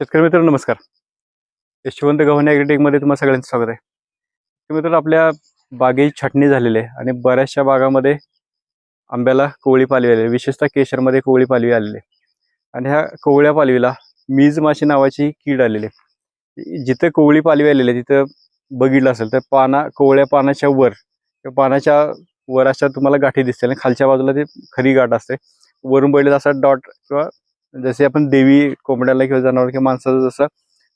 शेतकरी मित्र नमस्कार. यशवंत गव्हाणे ॲग्रिटेकमध्ये तुम्हाला सगळ्यांचं स्वागत आहे. शेतकरी मित्र आपल्या बागेची छाटणी झालेली आहे आणि बऱ्याचशा बागामध्ये आंब्याला कोवळी पालवी आलेली आहे. विशेषतः केशरमध्ये कोवळी पालवी आलेली आहे. आणि ह्या कोवळ्या पालवीला मीज माशी नावाची कीड आलेली आहे. जिथं कोवळी पालवी आलेली आहे तिथं बघितलं असेल तर पाना कोवळ्या पानाच्या वर किंवा पानाच्या वर अशा तुम्हाला गाठी दिसते आणि खालच्या बाजूला ते खरी गाठ असते. वरून बैठले असा डॉट किंवा जसे आपण देवी कोंबड्याला किंवा जनावर किंवा माणसाचं जसं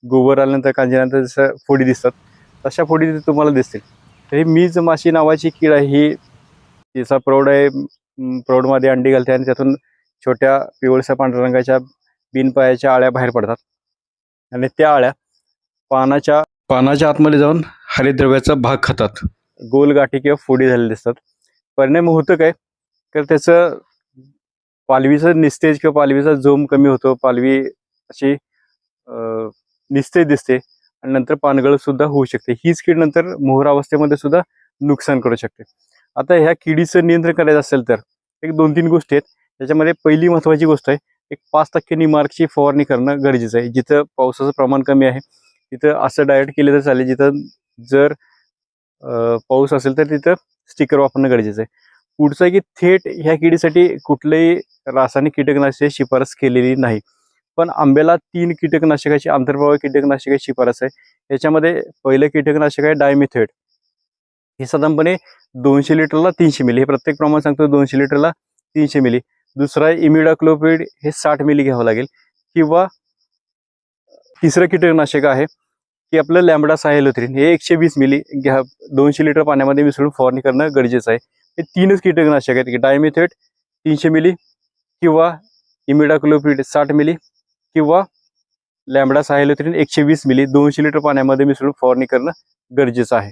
गोबर आल्यानंतर कांजिल्यानंतर जसं फोडी दिसतात तशा फोडी तुम्हाला दिसतील. तर ही मीज माशी नावाची कीड आहे ही तिचा प्रौढ आहे प्रौढमध्ये अंडी घालते आणि त्यातून छोट्या पिवळसर पांढऱ्या रंगाच्या बिनपायाच्या आळ्या बाहेर पडतात. आणि त्या आळ्या पानाच्या पानाच्या आतमध्ये जाऊन हरिद्रव्याचा भाग खातात. गोल गाठी किंवा फोडी झालेले दिसतात. परिणाम होतं काय? तर त्याचं पालवीचं निस्तेज किंवा पालवीचा जोम कमी होतो पालवी अशी निस्तेज दिसते आणि नंतर पानगळ सुद्धा होऊ शकते. हीच कीड नंतर मोहरावस्थेमध्ये सुद्धा नुकसान करू शकते. आता ह्या किडीचं नियंत्रण करायचं असेल तर एक दोन तीन गोष्टी आहेत. त्याच्यामध्ये पहिली महत्त्वाची गोष्ट आहे एक पाच टक्के निमार्कची फवारणी करणं गरजेचं आहे. जिथं पावसाचं प्रमाण कमी आहे तिथं असं डायरेक्ट केलं तर चालेल. जिथं जर पाऊस असेल तर तिथं स्टिकर वापरणं गरजेचं आहे. पुढचं की थेट ह्या किडीसाठी कुठलंही रासायनिक कीटकनाशक शिफारस केलेली नाही. पण आंब्याला तीन कीटकनाशकाची आंतरप्रवाह कीटकनाशकाची शिफारस आहे. याच्यामध्ये पहिलं कीटकनाशक आहे डायमिथेड हे साधारणपणे दोनशे लिटरला तीनशे मिली. हे प्रत्येक प्रमाण सांगतो दोनशे लिटरला तीनशे मिली. दुसरं आहे इमिडाक्लोपिड हे साठ मिली घ्यावं लागेल. किंवा तिसरं कीटकनाशक आहे की आपलं लॅम्बडा साहेलोथ्रिन हे एकशे वीस मिली घ्या दोनशे लिटर पाण्यामध्ये मिसळून फवारणी करणं गरजेचं आहे. हे तीनच कीटकनाशक आहेत की डायमिथेट तीनशे मिली किंवा इमिडाक्लोपीड साठ मिली किंवा लॅम्बडा साहेलोथ्रिन एकशे वीस मिली. दोनशे लिटर पाण्यामध्ये मिसळून फवारणी करणं गरजेचं आहे.